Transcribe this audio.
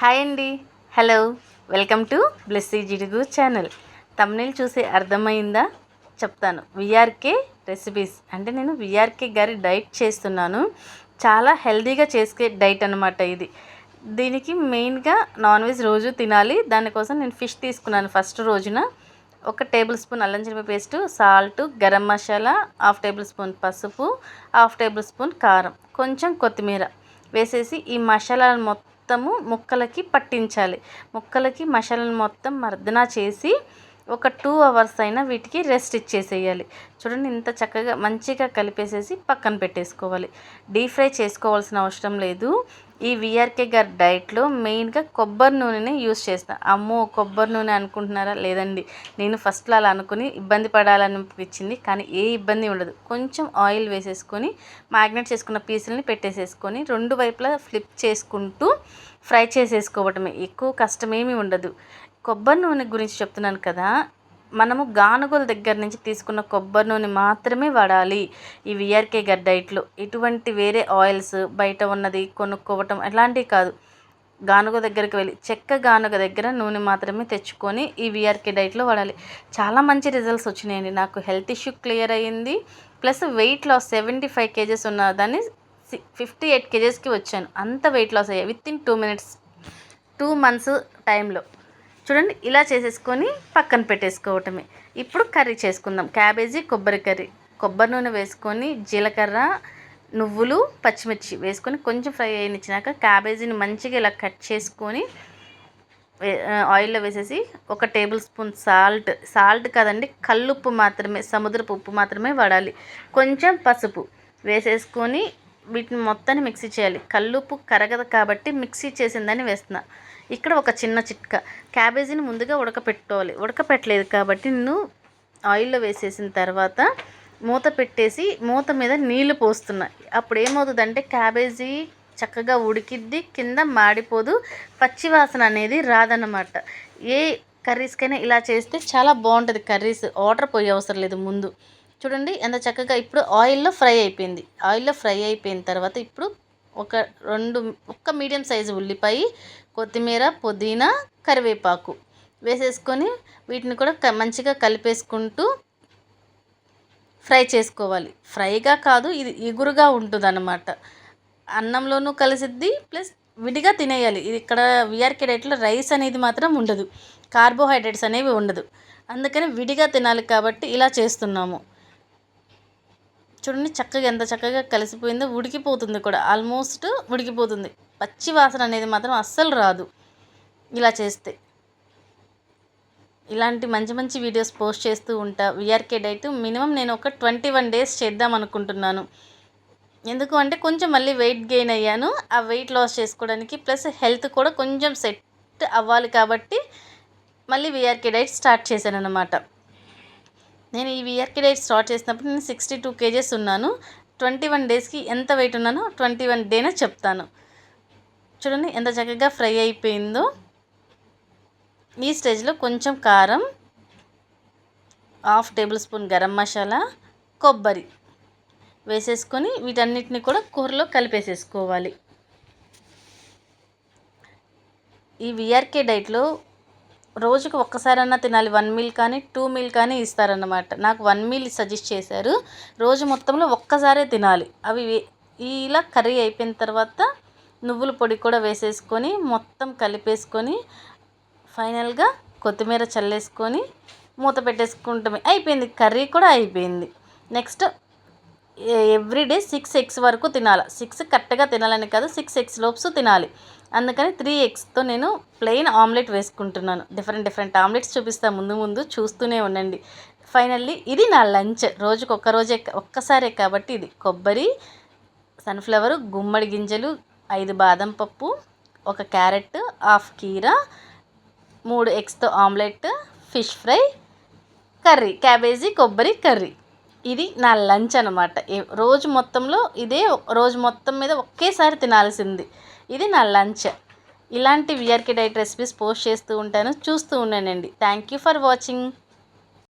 Hi అండి. Hello welcome to Blessy Jidugu channel. Thumbnail చూసి అర్థమైందా? చెప్తాను. విఆర్కే రెసిపీస్ అంటే నేను విఆర్కే గారి డైట్ చేస్తున్నాను. చాలా హెల్తీగా చేసుకే డైట్ అనమాట ఇది. దీనికి మెయిన్గా నాన్ వెజ్ రోజు తినాలి. దానికోసం నేను ఫిష్ తీసుకున్నాను ఫస్ట్ రోజున. ఒక టేబుల్ స్పూన్ అల్లం చిరప paste salt garam masala half tablespoon పసుపు హాఫ్ టేబుల్ స్పూన్ కారం. కొంచెం కొత్తిమీర వేసేసి ఈ మసాలాలు మొత్తం మొత్తము ముక్కలకి పట్టించాలి. ముక్కలకి మసాలాను మొత్తం మర్దన చేసి ఒక టూ అవర్స్ అయినా వీటికి రెస్ట్ ఇచ్చేసేయాలి. చూడండి ఇంత చక్కగా మంచిగా కలిపేసేసి పక్కన పెట్టేసుకోవాలి. డీప్ ఫ్రై చేసుకోవాల్సిన అవసరం లేదు. ఈ విఆర్కే గారి డైట్లో మెయిన్గా కొబ్బరి నూనెనే యూస్ చేస్తాను అమ్మో కొబ్బరి నూనె అనుకుంటున్నారా? లేదండి. నేను ఫస్ట్లో అలా అనుకుని ఇబ్బంది పడాలనిపించింది కానీ ఏ ఇబ్బంది ఉండదు. కొంచెం ఆయిల్ వేసేసుకొని మ్యాగ్నెట్ చేసుకున్న పీసులని పెట్టేసేసుకొని రెండు వైపులా ఫ్లిప్ చేసుకుంటూ ఫ్రై చేసేసుకోవటమే. ఎక్కువ కష్టమేమీ ఉండదు. కొబ్బరి నూనె గురించి చెప్తున్నాను కదా మనము గానుగల దగ్గర నుంచి తీసుకున్న కొబ్బరి నూనె మాత్రమే వాడాలి. ఈ విఆర్కే గర్ డైట్లో ఇటువంటి వేరే ఆయిల్స్ బయట ఉన్నది కొనుక్కోవటం అలాంటివి కాదు. గానుగ దగ్గరికి వెళ్ళి చెక్క గానుగ దగ్గర నూనె మాత్రమే తెచ్చుకొని ఈ విఆర్కే డైట్లో వాడాలి. చాలా మంచి రిజల్ట్స్ వచ్చినాయండి. నాకు హెల్త్ ఇష్యూ క్లియర్ అయ్యింది. Plus weight loss seventy five kgs ఉన్న దాన్ని ఫిఫ్టీ ఎయిట్ కేజెస్కి వచ్చాను. అంత వెయిట్ లాస్ అయ్యాయి within two minutes two months టైంలో. చూడండి ఇలా చేసేసుకొని పక్కన పెట్టేసుకోవటమే. ఇప్పుడు కర్రీ చేసుకుందాం. క్యాబేజీ కొబ్బరి కర్రీ. కొబ్బరి నూనె వేసుకొని జీలకర్ర నువ్వులు పచ్చిమిర్చి వేసుకొని కొంచెం ఫ్రై అయినిచ్చినాక క్యాబేజీని మంచిగా ఇలా కట్ చేసుకొని ఆయిల్లో వేసేసి ఒక టేబుల్ స్పూన్ సాల్ట్. సాల్ట్ కాదండి కల్లుప్పు మాత్రమే సముద్రపు ఉప్పు మాత్రమే వాడాలి. కొంచెం పసుపు వేసేసుకొని వీటిని మొత్తాన్ని మిక్సీ చేయాలి. కల్లుప్పు కరగదు కాబట్టి మిక్సీ చేసిందని వేస్తున్నా. ఇక్కడ ఒక చిన్న చిట్కా. క్యాబేజీని ముందుగా ఉడకపెట్టుకోవాలి. ఉడకపెట్టలేదు కాబట్టి నేను ఆయిల్లో వేసేసిన తర్వాత మూత పెట్టేసి మూత మీద నీళ్ళు పోస్తున్నా. అప్పుడు ఏమవుతుందంటే క్యాబేజీ చక్కగా ఉడికిద్ది కింద మాడిపోదు పచ్చివాసన అనేది రాదన్నమాట. ఏ కర్రీస్కైనా ఇలా చేస్తే చాలా బాగుంటుంది కర్రీస్. ఆర్డర్ పోయే అవసరం లేదు ముందు. చూడండి ఎంత చక్కగా ఇప్పుడు ఆయిల్లో ఫ్రై అయిపోయింది. ఆయిల్లో ఫ్రై అయిపోయిన తర్వాత ఇప్పుడు ఒక రెండు ఒక్క మీడియం సైజు ఉల్లిపాయ కొత్తిమీర పుదీనా కరివేపాకు వేసేసుకొని వీటిని కూడా మంచిగా కలిపేసుకుంటూ ఫ్రై చేసుకోవాలి. ఫ్రైగా కాదు ఇది ఇగురుగా ఉంటుంది అన్నమాట అన్నంలోనూ కలిసిద్ది ప్లస్ విడిగా తినేయాలి. ఇది ఇక్కడ విఆర్కే డైట్లో రైస్ అనేది మాత్రం ఉండదు. కార్బోహైడ్రేట్స్ అనేవి ఉండదు. అందుకని విడిగా తినాలి కాబట్టి ఇలా చేస్తున్నాము. చూడండి చక్కగా ఎంత చక్కగా కలిసిపోయిందో ఉడికిపోతుంది కూడా. ఆల్మోస్ట్ ఉడికిపోతుంది. పచ్చి వాసన అనేది మాత్రం అస్సలు రాదు ఇలా చేస్తే. ఇలాంటి మంచి మంచి వీడియోస్ పోస్ట్ చేస్తూ ఉంటా. విఆర్కే డైట్ మినిమం నేను ఒక ట్వంటీ వన్ డేస్ చేద్దాం అనుకుంటున్నాను. ఎందుకు అంటే కొంచెం మళ్ళీ వెయిట్ గెయిన్ అయ్యాను. ఆ వెయిట్ లాస్ చేసుకోవడానికి ప్లస్ హెల్త్ కూడా కొంచెం సెట్ అవ్వాలి కాబట్టి మళ్ళీ విఆర్కే డైట్ స్టార్ట్ చేశాను అనమాట నేను ఈ విఆర్కే డైట్ స్టార్ట్ చేసినప్పుడు నేను సిక్స్టీ టూ కేజెస్ ఉన్నాను. ట్వంటీ వన్ డేస్కి ఎంత వెయిట్ ఉన్నానో ట్వంటీ వన్ డేనే చెప్తాను. చూడండి ఎంత చక్కగా ఫ్రై అయిపోయిందో. ఈ స్టేజ్లో కొంచెం కారం half table spoon garam masala కొబ్బరి వేసేసుకొని వీటన్నిటిని కూడా కూరలో కలిపేసేసుకోవాలి. ఈ విఆర్కే డైట్లో రోజుకు ఒక్కసారన్నా తినాలి. వన్ మీల్ కానీ టూ మీల్ కానీ ఇస్తారన్నమాట. నాకు వన్ మీల్ సజెస్ట్ చేశారు. రోజు మొత్తంలో ఒక్కసారే తినాలి. అవి ఇలా కర్రీ అయిపోయిన తర్వాత నువ్వుల పొడి కూడా వేసేసుకొని మొత్తం కలిపేసుకొని ఫైనల్గా కొత్తిమీర చల్లేసుకొని మూత పెట్టేసుకుంటామే. అయిపోయింది. కర్రీ కూడా అయిపోయింది. నెక్స్ట్ ఎవ్రీడే సిక్స్ ఎగ్స్ వరకు తినాలి. సిక్స్ కరెక్ట్గా తినాలని కాదు. సిక్స్ ఎగ్స్ లోప్స్ తినాలి. అందుకని త్రీ ఎగ్స్తో నేను ప్లెయిన్ ఆమ్లెట్ వేసుకుంటున్నాను. డిఫరెంట్ డిఫరెంట్ ఆమ్లెట్స్ చూపిస్తాను ముందు ముందు చూస్తూనే ఉండండి. ఫైనల్లీ ఇది నా లంచ్ రోజుకు ఒక్క రోజే ఒక్కసారే కాబట్టి ఇది కొబ్బరి సన్ఫ్లవర్ గుమ్మడి గింజలు ఐదు బాదం పప్పు ఒక క్యారెట్ హాఫ్ కీరా మూడు ఎగ్స్తో omelette fish fry curry cabbage కొబ్బరి కర్రీ ఇది నా లంచ్ అనమాట రోజు మొత్తంలో ఇదే రోజు మొత్తం మీద ఒకేసారి తినాల్సింది. ఇది నా లంచ్. ఇలాంటి విఆర్కే డైట్ రెసిపీస్ పోస్ట్ చేస్తూ ఉంటాను చూస్తూ ఉన్నానండి థ్యాంక్ యూ ఫర్ వాచింగ్.